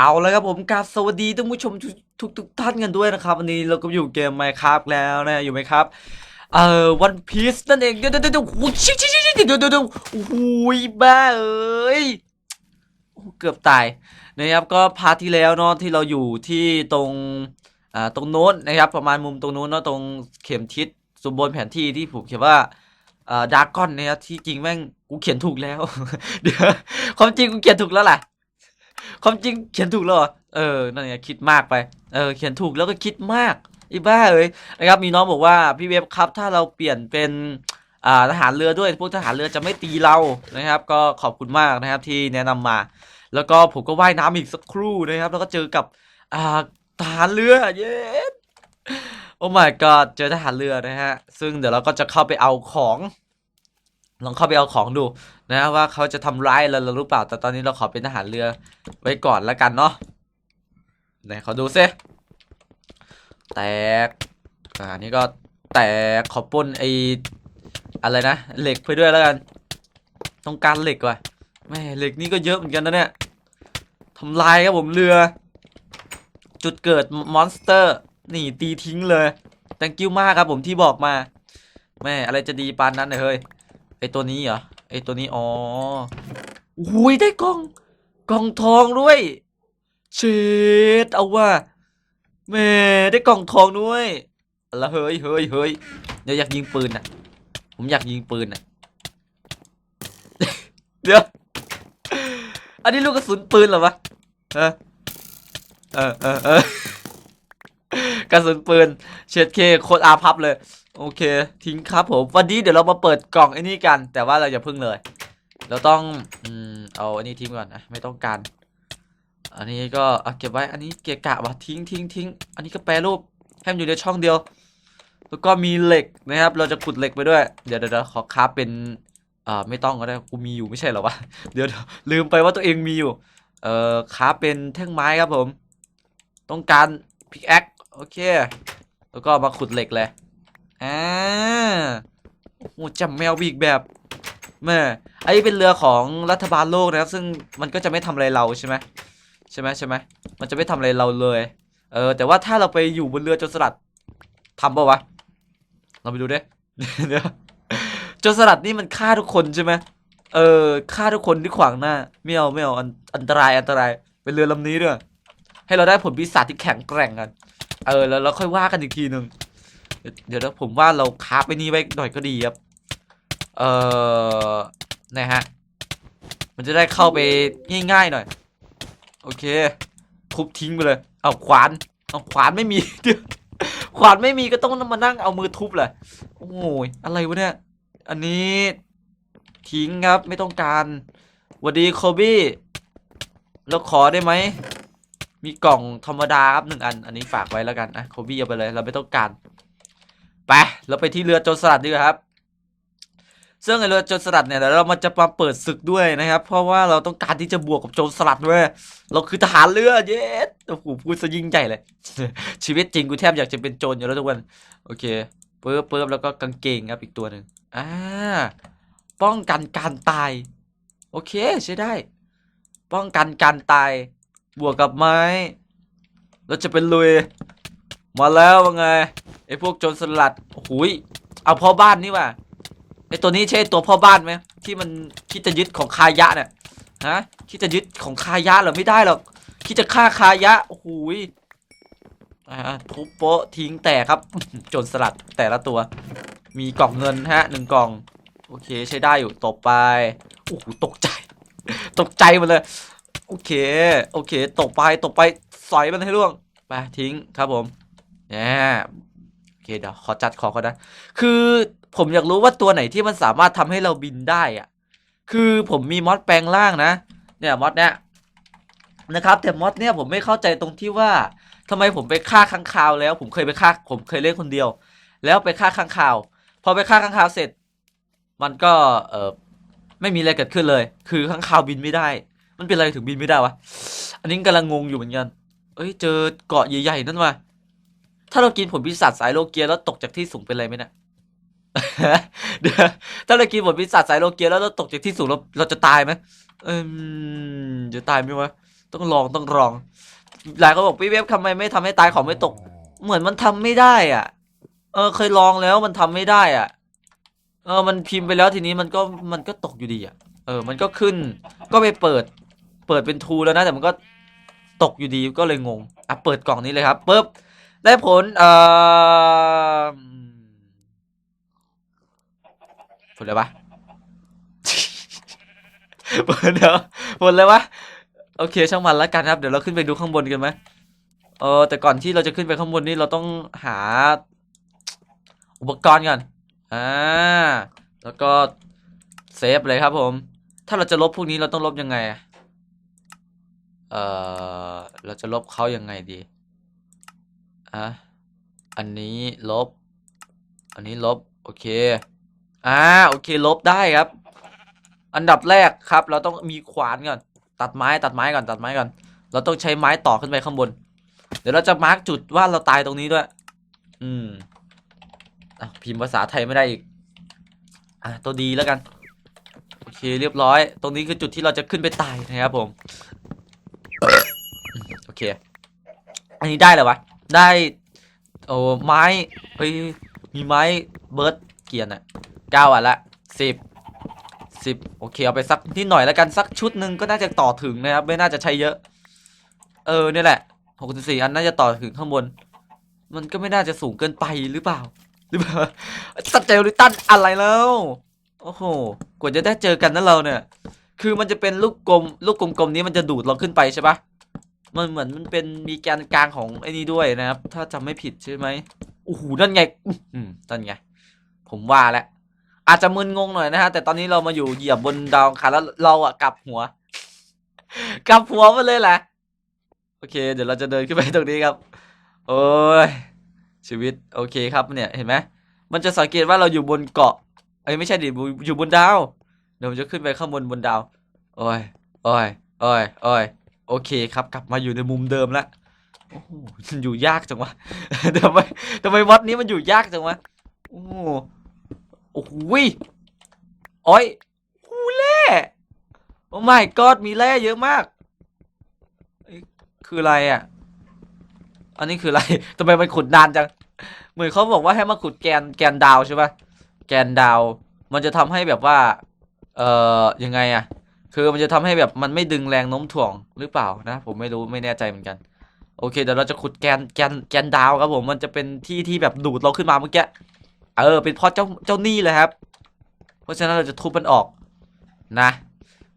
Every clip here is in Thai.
เอาแล้วครับผมกาสวัสดีท่านผู้ชมทุกทุกท่านกันด้วยนะครับ วันนี้เราก็อยู่เกม Minecraft แล้วนะอยู่ไหมครับเอ่อวันพีซนั่นเองเดี๋ยวเดี๋ยวเดี๋ยวโอ้ยชิชิชิชิเดี๋ยวเดี๋ยวเดี๋ยวโอ้โหบ้าเอ้ยเกือบตายนะครับก็พาร์ทที่แล้วเนาะที่เราอยู่ที่ตรงอ่าตรงโน้นนะครับประมาณมุมตรงโน้นเนาะตรงเข็มทิศสุบนแผนที่ที่ผมเขียนว่าอ่าดาร์กอนนะครับที่จริงแม่งกูเขียนถูกแล้วเดี๋ยวความจริงกูเขียนถูกแล้วแหละ ความจริงเขียนถูกแล้วเหรอเออนั่นไงคิดมากไปเออเขียนถูกแล้วก็คิดมากอีบ้าเอ้ยนะครับมีน้องบอกว่าพี่เว็บครับถ้าเราเปลี่ยนเป็นอ่าทหารเรือด้วยพวกทหารเรือจะไม่ตีเรานะครับ ก็ขอบคุณมากนะครับที่แนะนำมา แล้วก็ผมก็ว่ายน้ำอีกสักครู่นะครับ แล้วก็เจอกับอ่าทหารเรือเย้โอ้ my god เจอทหารเรือนะฮะ ซึ่งเดี๋ยวเราก็จะเข้าไปเอาของ ลองเข้าไปเอาของดู นะว่าเขาจะทำร้ายเราหรือเปล่า แต่ตอนนี้เราขอเป็นทหารเรือไว้ก่อนแล้วกันเนาะไหนขอดูซิแตกอ่านี่ก็แตกขอปล้นไออะไรนะเหล็กไปด้วยแล้วกัน ต้องการเหล็กว่ะแม่เหล็กนี่ก็เยอะเหมือนกันนะเนี่ยทำลายครับผมเรือ จุดเกิดมอนสเตอร์ นี่ตีทิ้งเลย thank you มากครับผมที่บอกมา แม่อะไรจะดีปานนั้นเนยเฮ้ยไอตัวนี้เหรอ ไอตัวนี้อ๋ออุ้ยได้กล่องกล่องทองด้วยเชดเอาว่าแม่ได้กล่องทองด้วยล้วเฮ้ยเฮ้ยเฮ้ยเดี๋ยวอยากยิงปืนอะ ผมอยากยิงปืนอะเดี๋ยวอันนี้ลูกกระสุนปืนเหรอวะเออเออเออเออกระสุนปืนเชดเคโคตรอาพับเลย โอเค ทิ้งครับผม วันนี้เดี๋ยวเรามาเปิดกล่องไอ้นี่กัน แต่ว่าเราอย่าพึ่งเลย เราต้องอืมเอาอันนี้ทิ้งก่อนนะไม่ต้องการ อันนี้ก็เอาเก็บไว้ อันนี้เกะกะวะทิ้งทิ้งทิ้งอันนี้ก็แปรรูปให้มันอยู่ในช่องเดียว แล้วก็มีเหล็กนะครับ เราจะขุดเหล็กไปด้วย เดี๋ยวเดี๋ยวขอคราฟเป็นอ่าไม่ต้องก็ได้กูมีอยู่ไม่ใช่หรอวะ เดี๋ยวเดี๋ยวลืมไปว่าตัวเองมีอยู่ เอ่อคราฟเป็นแท่งไม้ครับผม ต้องการพิกแอคโอเค แล้วก็มาขุดเหล็กเลย อ่าโอ้จำแมวบีกแบบแม่อันนี้เป็นเรือของรัฐบาลโลกนะครับ ซึ่งมันก็จะไม่ทำอะไรเราใช่ไหมใช่ไหมใช่ไหมมันจะไม่ทำอะไรเราเลย เออ แต่ว่าถ้าเราไปอยู่บนเรือโจรสลัดทำปะวะเราไปดูดิเดี๋ยวโจรสลัดนี่มันฆ่าทุกคนใช่ไหมเออฆ่าทุกคนที่ขวางหน้าไม่เอาไม่เอาอันอันตรายอันตรายเป็นเรือลำนี้ด้วยให้เราได้ผลพิศาจที่แข็งแกร่งกัน เออแล้วเราค่อยว่ากันอีกทีหนึ่ง เดี๋ยวนะผมว่าเราคาบไปนี่ไว้หน่อยก็ดีครับ เอ่อ นะฮะ มันจะได้เข้าไปง่ายๆหน่อย โอเค ทุบทิ้งไปเลย เอาขวาน เอาขวานไม่มีเดี๋ยวขวานไม่มีก็ต้องมานั่งเอามือทุบแหละ โอ้ย อะไรวะเนี่ย อันนี้ทิ้งครับไม่ต้องการวัสดีโคบี้เราขอได้ไหม มีกล่องธรรมดาครับหนึ่งอัน อันนี้ฝากไว้แล้วกันนะโคบี้เอาไปเลย เราไม่ต้องการ ไปเราไปที่เรือโจรสลัดดีกว่าครับ ซึ่งไอเรือโจรสลัดเนี่ยเดี๋ยวเรามาจะมาเปิดศึกด้วยนะครับ เพราะว่าเราต้องการที่จะบวกกับโจรสลัดด้วยเราคือทหารเรือเย็ดโอ้โหพูดซะยิ่งใหญ่เลย ชีวิตจริงกูแทบอยากจะเป็นโจรอยู่แล้วทุกวันโอเคเปิบเปิบแล้วก็กางเกงครับอีกตัวหนึ่งอ่าป้องกันการตาย โอเคใช้ได้ ป้องกันการตายบวกกับไม้เราจะเป็นลุย มาแล้วว่าไงไอ้พวกโจรสลัดโอ้ยเอาพ่อบ้านนี่ว่ะไอ้ตัวนี้ใช่ตัวพ่อบ้านไหมที่มันคิดจะยึดของคายะเนี่ยฮะคิดจะยึดของคายะเหรอไม่ได้หรอกคิดจะฆ่าคายะโอ้ยอ่าทุบโปะทิ้งแตกครับโจรสลัดแต่ละตัว มีกล่องเงินฮะหนึ่งกล่องโอเคใช้ได้อยู่ต่อไปโอ้โหตกใจ ตกใจหมาเลย โอเค โอเคตกไปตกไปสอยมันให้ล่วงไปทิ้งครับผม เนี่ยโอเคเดี๋ยวขอจัดขอเขานะคือผมอยากรู้ว่าตัวไหนที่มันสามารถทำให้เราบินได้อะคือผมมีมอดแปลงร่างนะ เนี่ยมอดเนี้ยนะครับแต่มอดเนี้ยผมไม่เข้าใจตรงที่ว่าทำไมผมไปฆ่าค้างคาวแล้ว ผมเคยไปฆ่าผมเคยเล่นคนเดียว แล้วไปฆ่าค้างคาว พอไปฆ่าค้างคาวเสร็จ มันก็เออไม่มีอะไรเกิดขึ้นเลย คือค้างคาวบินไม่ได้ มันเป็นอะไรถึงบินไม่ได้วะ อันนี้กำลังงงอยู่เหมือนกัน เอ้ยเจอเกาะใหญ่ๆนั่นว่ะ ถ้าเรากินผลพิศาจสายโลเกียแล้วตกจากที่สูงเป็นไรไหมเนะเดี๋ยถ้าเรากินผลพิศาจสายโลเกียแล้วเราตกจากที่สูงเราเราจะตายไหมเอมจะตายไหมวะต้องลองต้องลอง หลายคนบอกพี่เวฟทำไมไม่ทำให้ตายของไม่ตก เหมือนมันทำไม่ได้อะ เออ เคยลองแล้วมันทำไม่ได้อะ เออ มันพิมพ์ไปแล้วทีนี้มันก็มันก็ตกอยู่ดีอะ เออ มันก็ขึ้น ก็ไปเปิด เปิดเป็นทูแล้วนะแต่มันก็ตกอยู่ดีก็เลยงง อะ เปิดกล่องนี้เลยครับปุ๊บ ได้ผล เอ่อผลอะไรวะผลเดี๋ยวผลอะไรวะ โอเค ช่างมันแล้วกันครับ เดี๋ยวเราขึ้นไปดูข้างบนกันไหมเออ แต่ก่อนที่เราจะขึ้นไปข้างบนนี่เราต้องหา อุปกรณ์ก่อน อ่า แล้วก็เซฟเลยครับผม ถ้าเราจะลบพวกนี้เราต้องลบยังไง เออเราจะลบเขายังไงดี อะอันนี้ลบ อันนี้ลบ โอเค อ่า โอเค ลบได้ครับ อันดับแรกครับ เราต้องมีขวานก่อน ตัดไม้ ตัดไม้ก่อน ตัดไม้ก่อน เราต้องใช้ไม้ต่อขึ้นไปข้างบน เดี๋ยวเราจะมาร์กจุดว่าเราตายตรงนี้ด้วย อืมอะพิมพ์ภาษาไทยไม่ได้อีก อะ ตัวดีแล้วกัน โอเค เรียบร้อย ตรงนี้คือจุดที่เราจะขึ้นไปตายนะครับผม โอเค อันนี้ได้เลยวะ ได้โอ้ไม้เฮ้ยมีไม้เบิร์ดเกียร์น่ะเก้าอันละสิบสิบโอเคเอาไปสักนิดหน่อยแล้วกันสักชุดหนึ่งก็น่าจะต่อถึงนะครับไม่น่าจะใช้เยอะ เออเนี่ยแหละหกสิบสี่อันน่าจะต่อถึงข้างบน มันก็ไม่น่าจะสูงเกินไปหรือเปล่า หรือเปล่าสเตลลิตันอะไรแล้วโอ้โหกว่าจะได้เจอกันนะเราเนี่ย คือมันจะเป็นลูกกลมลูกกลมๆนี้มันจะดูดเราขึ้นไปใช่ปะ มันเหมือนมันเป็นมีแกนกลางของไอ้นี่ด้วยนะครับ ถ้าจำไม่ผิดใช่ไหมโอ้โหนั่นไง อืมนั่นไง ผมว่าแล้วอาจจะมึนงงหน่อยนะฮะ แต่ตอนนี้เรามาอยู่เหยียบบนดาวคารแล้วเราอะกลับหัว กลับหัวมาเลยแหละโอเค เดี๋ยวเราจะเดินขึ้นไปตรงนี้ครับ โอ้ยชีวิตโอเคครับเนี่ยเห็นไหมมันจะสังเกตว่าเราอยู่บนเกาะเอ้ยไม่ใช่ดิอยู่บนดาวเดี๋ยวผมจะขึ้นไปข้างบนบนดาวโอ้ยโอ้ยโอ้ยโอ้ย โอเคครับ กลับมาอยู่ในมุมเดิมแล้วโอ้โหอยู่ยากจังวะทำไมทำไมวัดนี้มันอยู่ยากจังวะโอ้โหโอ้โหยโอ้ยหูแร่โอ้ my god มีแร่เยอะมากคืออะไรอะ อันนี้คืออะไรทำไมมันขุดนานจัง เหมือนเขาบอกว่าให้มาขุดแกนแกนดาวใช่ปะแกนดาว มันจะทำให้แบบว่า เอ่อยังไงอะ คือมันจะทำให้แบบมันไม่ดึงแรงโน้มถ่วงหรือเปล่านะ ผมไม่รู้ไม่แน่ใจเหมือนกัน โอเคเดี๋ยวเราจะขุดแกนแกนแกนดาวครับผมมันจะเป็นที่ที่แบบดูดเราขึ้นมาเมื่อกี้เออเป็นเพราะเจ้าเจ้าหนี้เลยครับ เพราะฉะนั้นเราจะทุบมันออกนะ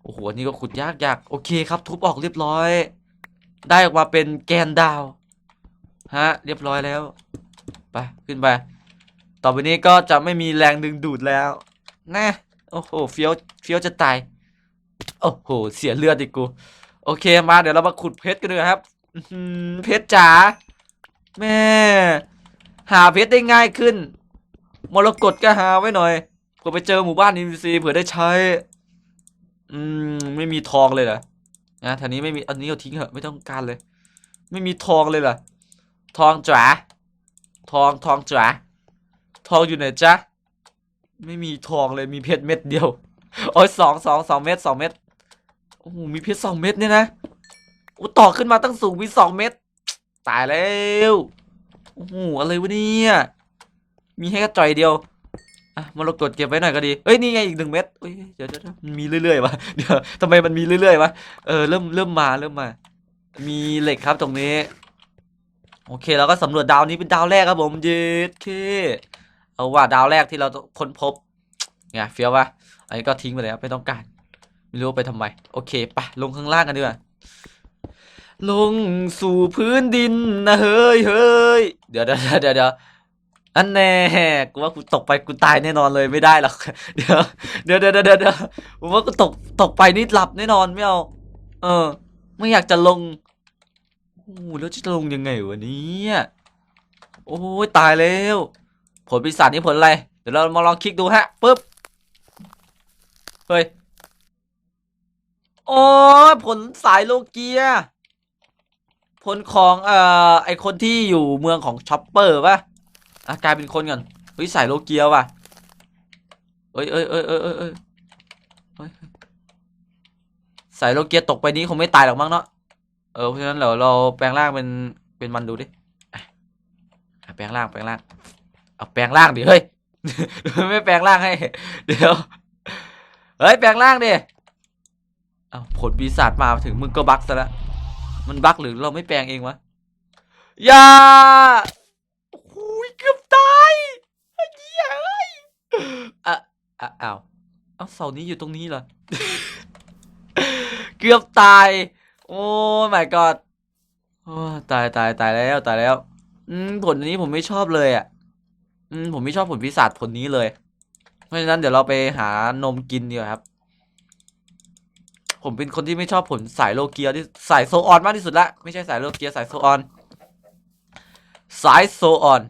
โอ้โหอันนี่ก็ขุดยากยากโอเคครับ ทุบออกเรียบร้อย ได้ออกมาเป็นแกนดาวฮะเรียบร้อยแล้วไปขึ้นไป ต่อไปนี้ก็จะไม่มีแรงดึงดูดแล้วนะโอ้โหเฟี้ยวเฟี้ยวจะตาย โอ้โห เสียเลือดอีกกู โอเคมาเดี๋ยวเรามาขุดเพชรกันเลยครับอื้อหือเพชรจ๋าแม่ หาเพชรได้ง่ายขึ้น มรกตก็หาไว้หน่อยเผื่อไปเจอหมู่บ้านอินซีเผื่อได้ใช้ อืมไม่มีทองเลยเหรอนะทีนี้ไม่มีอันนี้เอาทิ้งเหอะไม่ต้องการเลย ไม่มีทองเลยเหรอทองจ๋าทองทองจ๋าทองอยู่ไหนจ๊ะไม่มีทองเลยมีเพชรเม็ดเดียวโอ้ยสองสองสองเม็ดสองเม็ด โอ้โหมีเพชรสองเม็ดเนี่ยนะโอ้ต่อขึ้นมาตั้งสูงมีสองเม็ดตายแล้วโอ้โหอะไรวะเนี่ยมีให้แค่จ่อยเดียวอะมรกตเก็บไว้หน่อยก็ดีเอ้ยนี่ไงอีกหนึ่งเม็ดเอ้ยเดี๋ยวเดี๋ยวมันมีเรื่อยๆวะเดี๋ยวทำไมมันมีเรื่อยๆวะเออเริ่มเริ่มมาเริ่มมา มีเหล็กครับตรงนี้โอเคเราก็สำรวจดาวนี้เป็นดาวแรกครับผมเย็ดเคเอาว่าดาวแรกที่เราค้นพบไงเฟี้ยวปะอันนี้ก็ทิ้งไปเลยครับไม่ต้องการ ไม่รู้ไปทำไม โอเคไปลงข้างล่างกันดีกว่าลงสู่พื้นดินนะเฮ้ยเฮ้ยเดี๋ยวเดี๋ยวเดี๋ยวเดี๋ยวอันแน่กูว่ากูตกไปกูตายแน่นอนเลยไม่ได้หรอกเดี๋ยวเดี๋ยวเดี๋ยวเดี๋ยวเดี๋ยวผมว่ากูตกตกไปนี่หลับแน่นอนไม่เอาเออ ไม่อยากจะลงโอ้แล้วจะลงยังไงวะเนี่ยโอ้ยตายแล้ว ผลปีศาจนี่ผลอะไร เดี๋ยวเรามาลองคลิกดูฮะปึ๊บเฮ้ย โอ้ยผลสายโลเกีย ผลของเอ่อไอคนที่อยู่เมืองของช็อปเปอร์ป่ะอะกลายเป็นคนก่อนเฮ้ยสายโลเกียว่ะเอ้ยเอ้ยเอ้ยเอ้ยเอ้ยเอ้ยสายโลเกียตกไปนี้คงไม่ตายหรอกมั้งเนาะเออเพราะฉะนั้นเดี๋ยวเราแปลงร่างเป็นเป็นมันดูดิแปลงร่างแปลงร่างเอาแปลงร่างดิเฮ้ยไม่แปลงร่างให้ เดี๋ยวเฮ้ยแปลงร่างดิ เอาผลปีศาจมาถึงมึงก็บักซะล้วมันบักหรือเราไม่แปลงเองวะอย่าโอ้ยเกือบตายไอ้เหี้ยเอ้ยอะอะอ้าวเอ้าเสานี้อยู่ตรงนี้เหรอ เกือบตาย โอ้ my god โอ้ตายตายตายแล้วตายแล้ว อืมผลนี้ผมไม่ชอบเลยอะ อืมผมไม่ชอบผลพิศาจผลนี้เลย เพราะฉะนั้นเดี๋ยวเราไปหานมกินดีกว่าครับ ผมเป็นคนที่ไม่ชอบผลสายโลเกียที่สายโซออนมากที่สุดละไม่ใช่สายโลเกียสายโซออน สายโซออน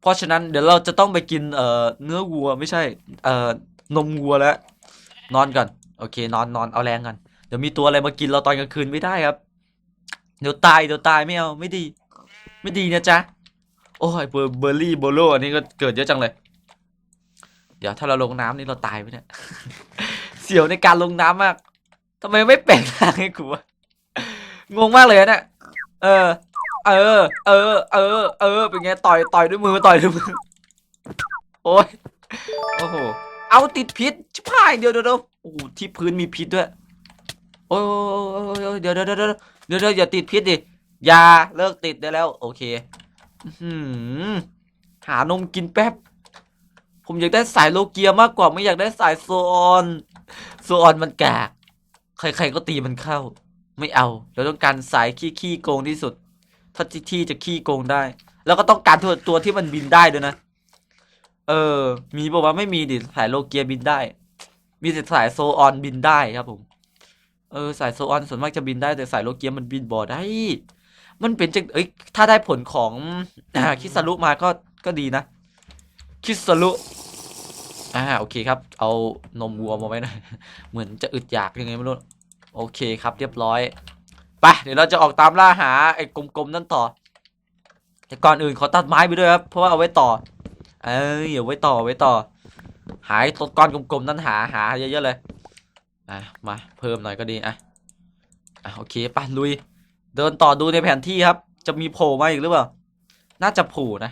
เพราะฉะนั้นเดี๋ยวเราจะต้องไปกินเอ่อเนื้อวัวไม่ใช่เอ่อนมวัวแล้ว นอนก่อนโอเคนอนนอนเอาแรงกันเดี๋ยวมีตัวอะไรมากินเราตอนกลางคืนไม่ได้ครับ เดี๋ยวตายเดี๋ยวตายไม่เอาไม่ดี ไม่ดีนะจ๊ะโอ้ยเบอร์เบอร์รี่โบโลอันนี้ก็เกิดเยอะจังเลย เดี๋ยวถ้าเราลงน้ำนี่เราตายไหมเนี่ย เสียวในการลงน้ำมาก ทำไมไม่แปลงร่างให้กูวะงงมากเลยอะเนี่ยเออ เออ เออ เออ เออ เป็นไงต่อยต่อยด้วยมือต่อยด้วยมือ โอ้ย โอ้โห เอาติดพิษชิบหายเดี๋ยวเดี๋ยวโอ้โหที่พื้นมีพิษด้วย โอ้ยโอ้ยโอ้ยเดี๋ยวเดี๋ยวเดี๋ยวเดี๋ยวเดี๋ยวอย่าติดพิษดิยาเลิกติดได้แล้ว โอเคอื้อหือหานมกินแป๊บ ผมอยากได้สายโลเกียมากกว่าไม่อยากได้สายโซออน โซออนมันกาก ใครๆก็ตีมันเข้า ไม่เอา เราต้องการสายขี้ขี้โกงที่สุดถ้าที่ที่จะขี้โกงได้ แล้วก็ต้องการตัวตัวที่มันบินได้ด้วยนะ เออ มีบอกว่าไม่มีดิสายโลเกียบินได้ มีแต่สายโซออนบินได้ครับผม เออ สายโซออนส่วนมากจะบินได้แต่สายโลเกียมันบินบ่ได้ มันเป็นจังเอ้ยถ้าได้ผลของคิสรุมาก็ก็ดีนะ คิสรุ อ่าโอเคครับ เอานมวัวมาไว้หน่อยเหมือนจะอึดอยากยังไงไม่รู้โอเคครับเรียบร้อยไปเดี๋ยวเราจะออกตามล่าหาไอ้กลมๆนั่นต่อแต่ก่อนอื่นขอตัดไม้ไปด้วยครับเพราะว่าเอาไว้ต่อ เอ้ยเอาไว้ต่อไว้ต่อ หายตัวก้อนกลมๆนั่นหาหาเยอะๆเลยอะมาเพิ่มหน่อยก็ดีอะอะโอเคไปลุย เดินต่อดูในแผนที่ครับ จะมีโผล่มาอีกหรือเปล่า น่าจะโผล่นะ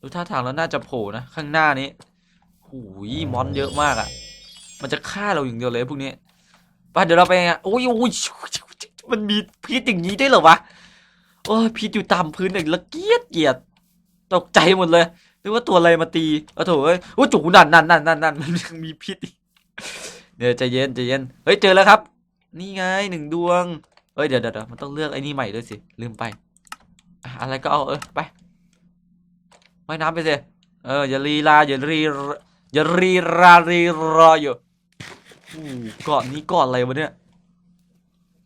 ดูท่าทางแล้วน่าจะโผล่นะข้างหน้านี้ หูยมอนเยอะมากอะ่ะ มันจะฆ่าเราอย่างเดียวเลยพวกนี้ไปเดี๋ยวเราไปอะโอ้ยโอ้ยมันมีพิษอย่างนี้ได้เหรอวะโอ้ยพิษอยู่ตามพื้นเลยละเกียดเกียดตกใจหมดเลยนึกว่าตัวอะไรมาตีโอ้โถเอ้ยโอ้จูนั่นนั่นนั่นนั่นนั่นมันยังมีพิษอีกเดี๋ยวใจเย็นใจเย็นเฮ้ยเจอแล้วครับ นี่ไงหนึ่งดวงเอ้ยเดี๋ยวเดี๋ยวเดี๋ยวมันต้องเลือกไอ้นี่ใหม่ด้วยสิลืมไปอะไรก็เอาเออไปว่ายน้ำไปสิเอออย่ารีลาอย่ารี อย่ารีรารีรออยู่อู้เกาะนี้เกาะอะไรวะเนี่ย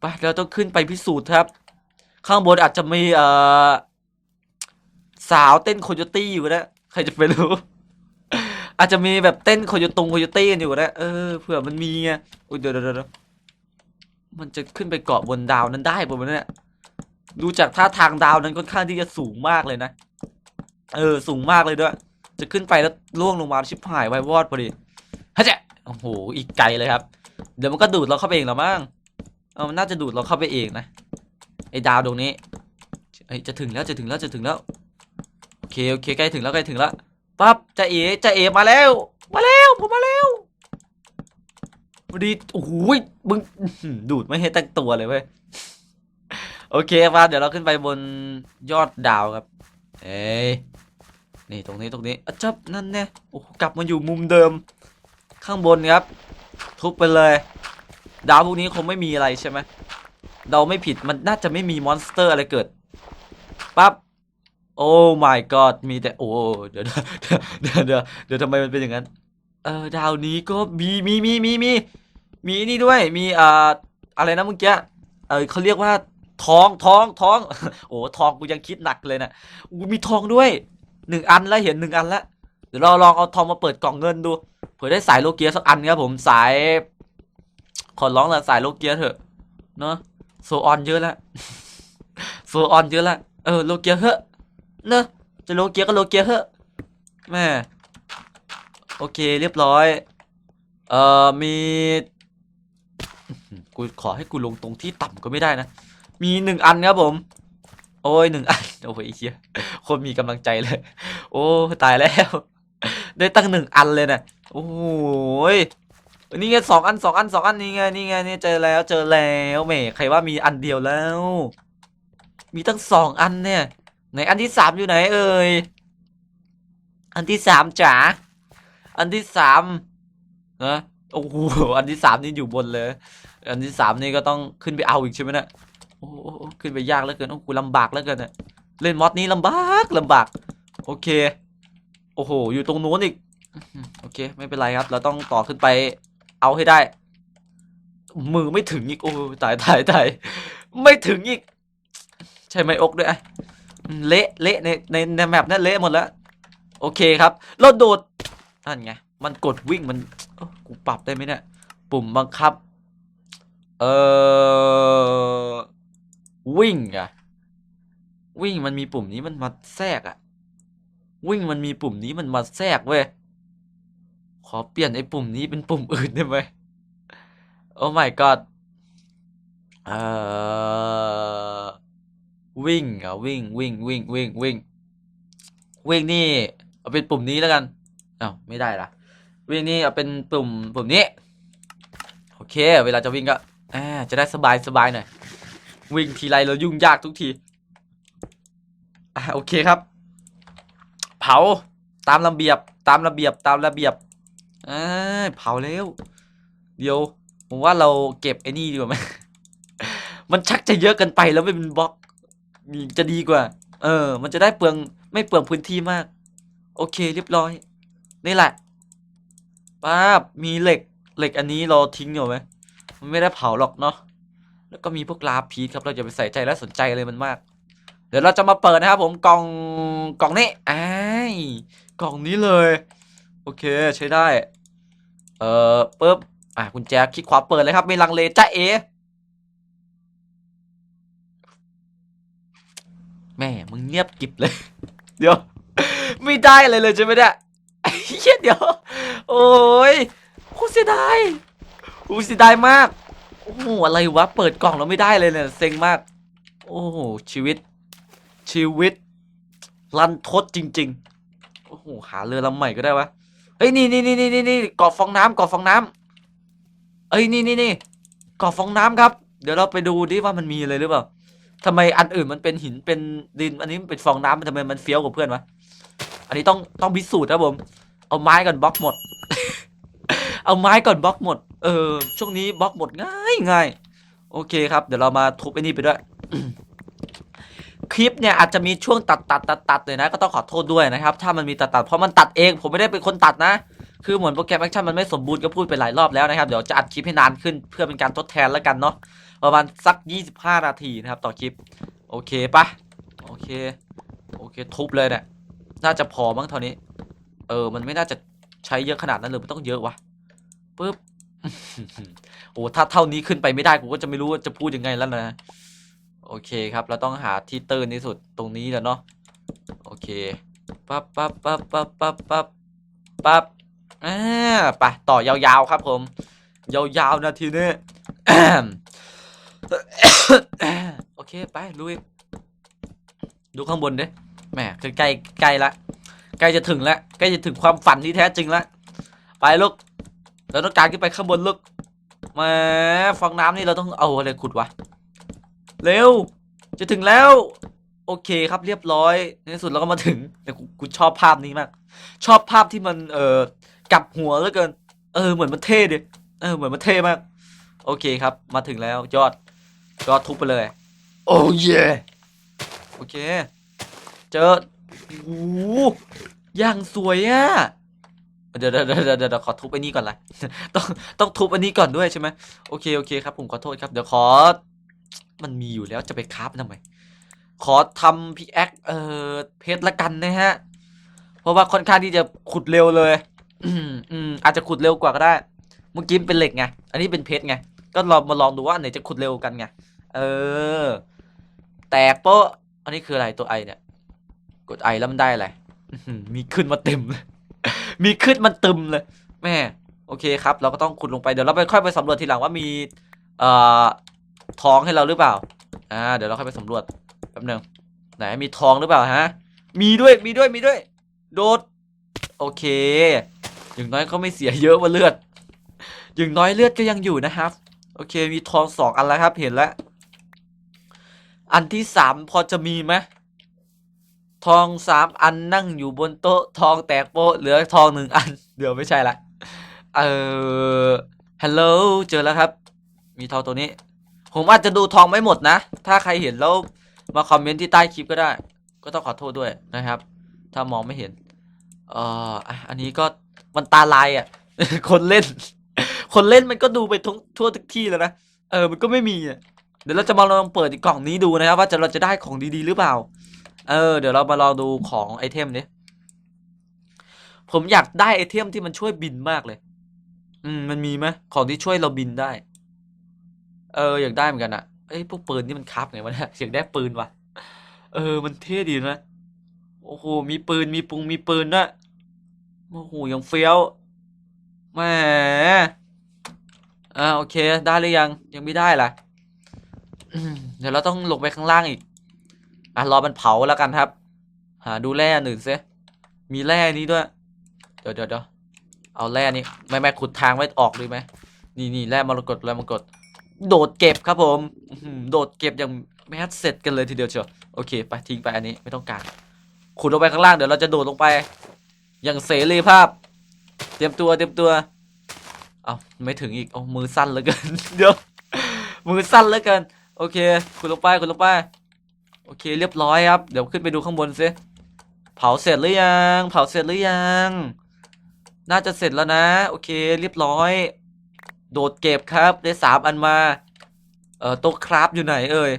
ไปเราต้องขึ้นไปพิสูจน์ครับ ข้างบนอาจจะมีเอ่อสาวเต้นโคโยตี้อยู่ก็ได้ใครจะไปรู้ อาจจะมีแบบเต้นโคโยตงโคโยตี้กันอยู่ก็ได้เออเผื่อมันมีไงอุ้ยเดี๋ยวเดี๋ยวเดี๋ยวมันจะขึ้นไปเกาะบนดาวนั้นได้ปะวะเนี่ยดูจากท่าทางดาวนั้นค่อนข้างที่จะสูงมากเลยนะ เออ สูงมากเลยด้วย จะขึ้นไปแล้วล่วงลงมาชิบหายไวายวอดพอดีฮะเจ๊ะโอ้โหอีกไกลเลยครับ เดี๋ยวมันก็ดูดเราเข้าไปเองหรอมั้งเออมันน่าจะดูดเราเข้าไปเองนะไอ้ดาวดวงนี้เอ้จะถึงแล้วจะถึงแล้วจะถึงแล้วโอเคโอเคใกล้ถึงแล้วใกล้ถึงแล้วปั๊บจะเอ๋จะเอ๋มาแล้ว มาแล้วผมมาแล้วพอดีโอ้โหยมึงดูดไม่ให้ตั้งตัวเลยเว้ยโอเคมาเดี๋ยวเราขึ้นไปบนยอดดาวครับ เอ้ย นี่ตรงนี้ตรงนี้อะจับนั่นแน่โอ้กลับมาอยู่มุมเดิม ข้างบนครับ ทุบไปเลย ดาวพวกนี้คงไม่มีอะไรใช่ไหมเดาไม่ผิดมันน่าจะไม่มีมอนสเตอร์อะไรเกิดปั๊บโอ้ my god มีแต่โอ้เดี๋ยวเดี๋ยวเดี๋ยวเดี๋ยวทำไมมันเป็นอย่างนั้นเออดาวนี้ก็มีมีมีมีมีมีนี่ด้วยมีอ่าอะไรนะเมื่อกี้เออเขาเรียกว่าทองทองทอง โอ้ทองกูยังคิดหนักเลยนะอู้มีทองด้วย หนึ่งอันแล้วเห็นหนึ่งอันแล้วเดี๋ยวเราลองเอาทองมาเปิดกล่องเงินดูเผื่อได้สายโลเกียสักอันครับผมสาย ขอร้องละสายโลเกียเถอะเนาะโซออนเยอะแล้วโซออนเยอะแล้วเออโลเกียเถอะเนอะจะโลเกียก็โลเกียเถอะแม่โอเคเรียบร้อย เอ่อมีกูขอให้กูลงตรงที่ต่ำก็ไม่ได้นะ มีหนึ่งอันครับผม โอ้ยหนึ่งอันโอ้ยเหี้ยคนมีกำลังใจเลย โอ้ตายแล้ว ได้ตั้งหนึ่งอันเลยนะโอ้ยนี่ไงสองอันสองอันสองอันนี่ไงนี่ไงนี่เจอแล้วเจอแล้วแหมใครว่ามีอันเดียวแล้ว มีตั้งสองอันเนี่ยไหนอันที่สามอยู่ไหนเอ่ยอันที่สามจ๋าอันที่สามนะโอ้โหอันที่สามนี่อยู่บนเลย อันที่สามนี่ก็ต้องขึ้นไปเอาอีกใช่ไหมเนะโอ้ขึ้นไปยากเหลือเกินโอ้โหลำบากเหลือเกินเนี่ยเล่นมอดนี้ลำบากลำบาก โอเค โอ้โห อยู่ตรงนู้นอีก โอเค ไม่เป็นไรครับ เราต้องต่อขึ้นไป เอาให้ได้ มือไม่ถึงอีก โอ้ตายตายตายไม่ถึงอีก ใช่ไหมอกด้วยไอ้เละเละในในในแมปนั่นเละหมดแล้ว โอเคครับ เราโดดนั่นไง มันกดวิ่งมันกูปรับได้ไหมเนี่ย ปุ่มบังคับ เออ วิ่งอะวิ่งมันมีปุ่มนี้มันมาแทรกอะวิ่งมันมีปุ่มนี้มันมาแทรกเว้ยขอเปลี่ยนไอ้ปุ่มนี้เป็นปุ่มอื่นได้ไหมโอ้ my god เอ่อวิ่งอะวิ่งวิ่งวิ่งวิ่งวิ่งวิ่งนี่เอาเป็นปุ่มนี้แล้วกันอ้าวไม่ได้ละวิ่งนี่เอาเป็นปุ่มปุ่มนี้ โอเค เวลาจะวิ่งก็อจะได้สบายสบายหน่อย วิ่งทีไรเรายุ่งยากทุกทีอ่าโอเคครับ เผาตามระเบียบตามระเบียบตามระเบียบอ่าเผาเร็วเดี๋ยวผมว่าเราเก็บไอ้นี่ดีกว่าไหมมันชักจะเยอะเกินไปแล้วไม่เป็นบล็อกจะดีกว่า เออ มันจะได้เปลืองไม่เปลืองพื้นที่มาก โอเคเรียบร้อย นี่แหละป้าบมีเหล็กเหล็กอันนี้เราทิ้งอยู่ไหมมันไม่ได้เผาหรอกเนาะ แล้วก็มีพวกลาพีชครับเราอย่าไปใส่ใจและสนใจเลยมันมาก เดี๋ยวเราจะมาเปิดนะครับผมกล่องกล่องนี้ไอ้กล่องนี้เลย โอเคใช้ได้ เอ่อปึ๊บอะกุญแจคลิกขวาเปิดเลยครับไม่ลังเลจ้าเอแม่มึงเงียบกิบเลย เดี๋ยว ไม่ได้เลยเลยใช่ไหมเนี่ยเหี้ยเดี๋ยว โอ้ยคตรเสียดายโอ้เสียดายมาก โอ้โหอะไรวะ เปิดกล่องแล้วไม่ได้เลยเนี่ยเซ็งมาก โอ้โหชีวิต ชีวิต รันทดจริง ๆ โอ้โหหาเรือลำใหม่ก็ได้วะเฮ้ยนี่นี่นี่นี่นี่นี่กาะฟองน้ำกาะฟองน้ำเอ้ยนี่นี่นี่กาะฟองน้ำครับ เดี๋ยวเราไปดูดิว่ามันมีอะไรหรือเปล่าทำไมอันอื่นมันเป็นหินเป็นดิน อันนี้มันเป็นฟองน้ำมันทำไมมันเฟี้ยวกว่าเพื่อนวะอันนี้ต้องต้องพิสูจน์ครับผมเอาไม้ก่อนบล็อกหมด เอาไม้ก่อนบล็อกหมด เออ ช่วงนี้บล็อกหมดง่ายง่ายโอเคครับ เดี๋ยวเรามาทุบไอ้นี่ไปด้วย คลิปเนี่ยอาจจะมีช่วงตัดตัดตัดตัดเลยนะ ก็ต้องขอโทษด้วยนะครับ ถ้ามันมีตัดตัดเพราะมันตัดเอง ผมไม่ได้เป็นคนตัดนะ คือเหมือนโปรแกรมแอคชั่นมันไม่สมบูรณ์ก็พูดไปหลายรอบแล้วนะครับ เดี๋ยวจะอัดคลิปให้นานขึ้นเพื่อเป็นการทดแทนแล้วกันเนาะ ประมาณสัก 25 นาทีนะครับ ต่อคลิป โอเคปะโอเค โอเค ทุบเลยเนี่ย น่าจะพอมั้งเท่านี้ เออ มันไม่น่าจะใช้เยอะขนาดนั้นเลยมันต้องเยอะวะปึ๊บ โอ้ถ้าเท่านี้ขึ้นไปไม่ได้กูก็จะไม่รู้ว่าจะพูดยังไงแล้วนะ โอเคครับ เราต้องหาที่ตื้นที่สุดตรงนี้แหละเนาะโอเคปั๊บปั๊บปั๊บปั๊บปั๊บปั๊บปั๊บอ่าไปต่อยาวๆครับผม ยาวๆนาทีนี้โอเคไปลุยดูข้างบนดิแหมคือใกล้ใกล้ละใกล้จะถึงล้วใกล้จะถึงความฝันที่แท้จริงล้วไปลูก เราต้องการขึ้นไปข้างบนลูกแหมาฟองน้ำนี่เราต้องเอาอะไรขุดวะเร็ว จะถึงแล้ว โอเคครับเรียบร้อย ในที่สุดเราก็มาถึงแต่กูชอบภาพนี้มาก ชอบภาพที่มันเออกลับหัวเหลือเกิน เออเหมือนมันเท่ดิเออเหมือนมันเท่มาก โอเคครับ มาถึงแล้วยอดยอดทุบไปเลย โอ้เยโอเค เจอโอ้โหอย่างสวยอะเดี๋ยว เดี๋ยวเดี๋ยวเดี๋ยวเดี๋ยวขอทุบไอ้นี่ก่อนละต้องต้องทุบอันนี้ก่อนด้วยใช่ไหมโอเคโอเคครับผมขอโทษครับเดี๋ยวขอ มันมีอยู่แล้วจะไปคราฟทำไมขอทำพิกแอคเอ่อเพชรละกันนะฮะ เพราะว่าค่อนข้างที่จะขุดเร็วเลยอืมอาจจะขุดเร็วกว่าก็ได้ เมื่อกี้เป็นเหล็กไงอันนี้เป็นเพชรไงก็ลองมาลองดูว่าอันไหนจะขุดเร็วกันไงเออ แตกโป๊ะอันนี้คืออะไรตัวไอเนี่ย กดไอแล้วมันได้อะไรมีขึ้นมาเต็มเลย มีขึ้นมันตึมเลย แม่โอเคครับ เราก็ต้องขุดลงไปเดี๋ยวเราไปค่อยไปสำรวจทีหลังว่ามีเอ่อทองให้เราหรือเปล่า อ่า เดี๋ยวเราค่อยไปสำรวจแป๊บหนึงไหนมีทองหรือเปล่าฮะ มีด้วยมีด้วยมีด้วย โดด โอเค อย่างน้อยก็ไม่เสียเยอะว่าเลือด อย่างน้อยเลือดก็ยังอยู่นะครับ โอเค มีทองสองอันแล้วครับ เห็นแล้ว อันที่สามพอจะมีไหม ทองสามอันนั่งอยู่บนโต๊ะทองแตกโป๊ะเหลือทองหนึ่งอัน เดี๋ยวไม่ใช่ละเออฮัลโหลเจอแล้วครับ มีทองตัวนี้ ผมอาจจะดูทองไม่หมดนะ ถ้าใครเห็นแล้วมาคอมเมนต์ที่ใต้คลิปก็ได้ ก็ต้องขอโทษด้วยนะครับ ถ้ามองไม่เห็นเอ่ออันนี้ก็มันตาลายอะ คนเล่น คนเล่นมันก็ดูไปทั่วทั่วทุกที่แล้วนะ เออ มันก็ไม่มีอะ เดี๋ยวเราจะมาลองเปิดกกล่องนี้ดูนะครับ ว่าจะเราจะได้ของดีๆหรือเปล่า เออเดี๋ยวเรามาลองดูของไอเทมนี้ผมอยากได้ไอเทมที่มันช่วยบินมากเลย อืมมันมีไหมของที่ช่วยเราบินได้ เออ อยากได้เหมือนกันอะเอ้พวกปืนนี่มันคับไงวะเนี่ยอยากได้ปืนว่ะ เออ มันเท่ดีนะ โอ้โห มีปืน มีปุง มีปืนด้วยโอ้โห ยังเฟี้ยว แหม อ่า โอเค ได้หรือยัง ยังไม่ได้ล่ะ เดี๋ยวเราต้องลงไปข้างล่างอีก อะรอมันเผาแล้วกันครับ หาดูแร่อันอื่นซิมีแร่นี้ด้วย เดี๋ยวเดี๋ยวเดี๋ยวเอาแร่นี้ไม่ไม่ขุดทางไว้ออกเลยไหมนี่นี่แร่มรกตแร่มรกตโดดเก็บครับผมโดดเก็บอย่างแมสเสร็จกันเลยทีเดียวเชียวโอเคไปทิ้งไปอันนี้ไม่ต้องการขุดลงไปข้างล่างเดี๋ยวเราจะโดดลงไป อย่างเสรีภาพ เตรียมตัวเตรียมตัวเอาไม่ถึงอีกเอามือสั้นเหลือเกินเดี๋ยวมือสั้นเหลือเกินโอเคขุดลงไปขุดลงไป โอเคเรียบร้อยครับ เดี๋ยวขึ้นไปดูข้างบนซิเผาเสร็จหรือยัง เผาเสร็จหรือยัง น่าจะเสร็จแล้วนะ โอเค เรียบร้อย โดดเก็บครับ ได้สามอันมา เอ่อโต๊ะคราฟอยู่ไหนเอ่ย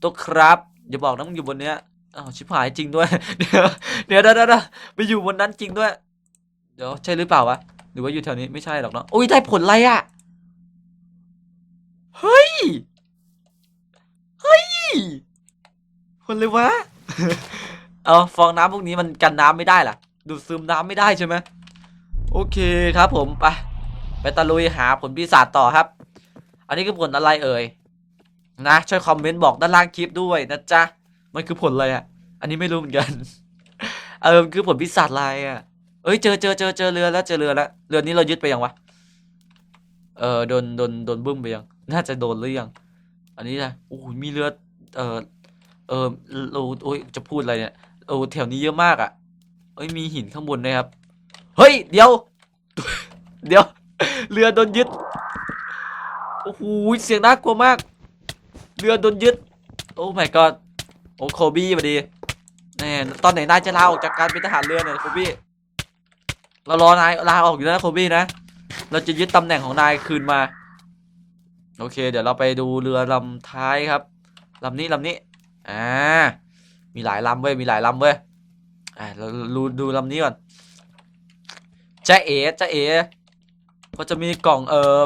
โต๊ะคราฟอย่าบอกนะมึงอยู่บนเนี้ยอ้าวชิบหายจริงด้วย เดี๋ยวเดี๋ยวเดี๋ยวไปอยู่บนนั้นจริงด้วย เดี๋ยวใช่หรือเปล่าวะหรือว่าอยู่แถวนี้ไม่ใช่หรอกเนาะโอ้ยได้ผลอะไรอะเฮ้ย เฮ้ย ผลเลยวะ เอาฟองน้ำพวกนี้มันกันน้ำไม่ได้ล่ะ ดูดซึมน้ำไม่ได้ใช่ไหมโอเคครับผมไปไปตะลุยหาผลปีศาจต่อครับ อันนี้คือผลอะไรเอ่ยนะช่วยคอมเมนต์บอกด้านล่างคลิปด้วยนะจ๊ะมันคือผลอะไรอะ อันนี้ไม่รู้เหมือนกันเออมันคือผลปีศาจอะไรอะเอ้ยเจอเจอเจอเจอเรือแล้วเจอเรือแล้วเรือนี้เรายึดไปยังวะเออโดนโดนโดนบึ้มไปยัง น่าจะโดนหรือยัง อันนี้นะโอ้มีเรือเออ เออเราโอ้ยจะพูดอะไรเนี่ยโอ้แถวนี้เยอะมากอะเอ้ยมีหินข้างบนด้วยครับ เฮ้ย เดี๋ยว เดี๋ยว เรือโดนยึด โอ้โห เสียงน่ากลัวมาก เรือโดนยึด โอ้ my god โอ้โคบี้มาดีแน่ตอนไหนนายจะลาออกจากการเป็นทหารเรือเนี่ยโคบี้ เรารอนายลาออกอยู่นะโคบี้นะ เราจะยึดตำแหน่งของนายคืนมา โอเค เดี๋ยวเราไปดูเรือลำท้ายครับลำนี้ลำนี้ อ่ามีหลายลำเว้ยมีหลายลำเว้ยอ่าเราดูดูลำนี้ก่อนจ้าเอ๋จ้าเอ๋เขาจะมีกล่องเอ่อ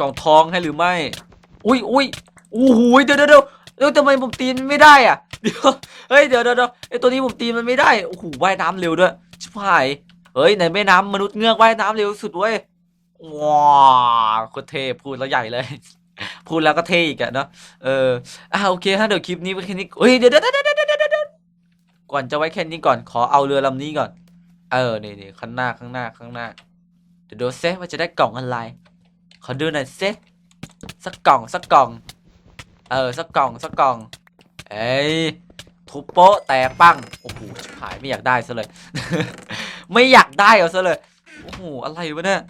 กล่องทองให้หรือไม่ อุ้ยอุ้ยอู้หูยเดี๋ยวเดี๋ยวเดี๋ยวทำไมผมตีมันไม่ได้อะเดี๋ยวเฮ้ยเดี๋ยวเดี๋ยวเดี๋ยวไอตัวนี้ผมตีมันไม่ได้โอ้โหว่ายน้ำเร็วด้วยชิบหายเฮ้ยในแม่น้ำมนุษย์เงือกว่ายน้ำเร็วสุดเว้ยว้าวโคตรเท่พูดแล้วใหญ่เลย พูดแล้วก็เท่อีกอะเนาะเอออ่าโอเคฮะเดี๋ยวคลิปนี้ไว้แค่นี้เฮ้ยเดี๋ยวเดี๋ยวเดี๋ยวเดี๋ยวเดี๋ยวก่อนจะไว้แค่นี้ก่อนขอเอาเรือลำนี้ก่อน เออนี่นี่ข้างหน้าข้างหน้าข้างหน้า เดี๋ยวดูเซว่าจะได้กล่องอะไร ขอดูหน่อยเซสักกล่องสักกล่อง เออสักกล่องสักกล่อง เอ้ยทุบโป๊ะแตกปั้งโอ้โหหายไม่อยากได้ซะเลย ไม่อยากได้เอาซะเลยโอ้โหอะไรวะเนี่ย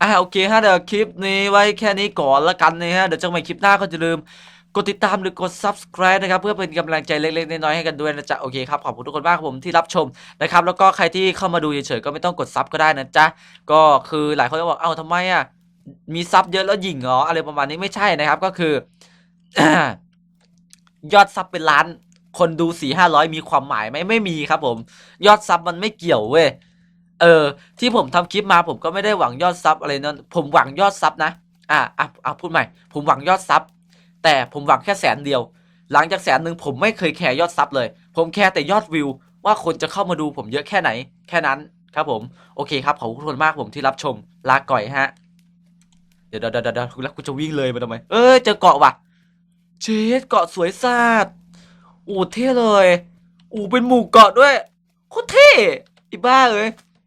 อ่าโอเคฮะเดี๋ยวคลิปนี้ไว้แค่นี้ก่อนละกันนะฮะเดี๋ยวเจอกันใหม่คลิปหน้าก็จะลืมกดติดตามหรือกด subscribe นะครับ เพื่อเป็นกำลังใจเล็กๆ น้อยๆให้กันด้วยนะจ๊ะ โอเคครับ ขอบคุณทุกคนมากครับผมที่รับชมนะครับ แล้วก็ใครที่เข้ามาดูเฉยๆ ก็ไม่ต้องกดซับก็ได้นะจ๊ะ ก็คือหลายคนก็บอก เอ้าทำไมอะ มีซับเยอะแล้วหยิ่งเหรอ อะไรประมาณนี้ไม่ใช่นะครับ ก็คือ ยอดซับเป็นล้าน คนดูสี่ห้าร้อยมีความหมายไหมไม่มีครับผม ยอดซับมันไม่เกี่ยวเว้ย เออ ที่ผมทำคลิปมาผมก็ไม่ได้หวังยอดซับอะไรนั้นผมหวังยอดซับนะอะอะอะพูดใหม่ ผมหวังยอดซับแต่ผมหวังแค่แสนเดียว หลังจากแสนหนึ่งผมไม่เคยแคร์ยอดซับเลย ผมแคร์แต่ยอดวิว ว่าคนจะเข้ามาดูผมเยอะแค่ไหน แค่นั้นครับผม โอเคครับขอบคุณทุกคนมากผมที่รับชมลาก่อยฮะเดี๋ยวเดี๋ยวเดี๋ยวเดี๋ยวแล้วกูจะวิ่งเลยไปทำไมเออเจอเกาะว่ะเชดเกาะสวยสัดโอ้เท่เลยโอ้เป็นหมู่เกาะด้วยโคตรเท่อีบ้าเอ้ย